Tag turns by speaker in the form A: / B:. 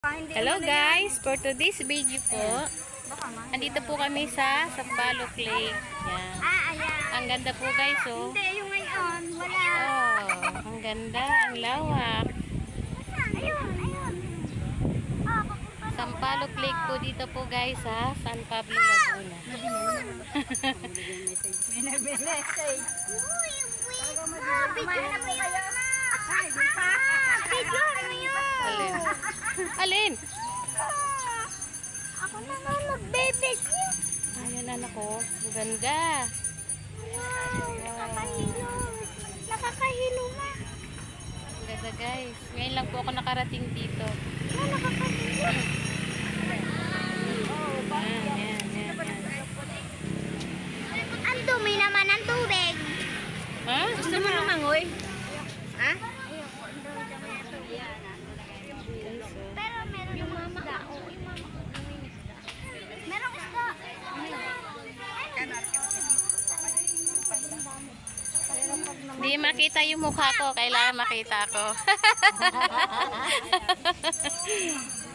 A: Hello guys, for today's video po, andito po kami sa Sampaloc Lake. Yan. Ang ganda po guys, oh.
B: Hindi, yung ngayon, wala.
A: Oh, ang ganda, ang lawak. Sampaloc Lake po dito po guys ha, San Pablo, Laguna.
B: May nag-message.
A: Alin?
B: Ah, Ako na nga mag-bebedyo.
A: Ayan anak ko, ang ganda.
B: Wow, nakakahilo. Nakakahilo ma.
A: Ang ganda guys. Ngayon lang po ako nakarating dito.
B: Ah, nakakahilo.
A: Hindi makita yung mukha ko, kailangan makita ko.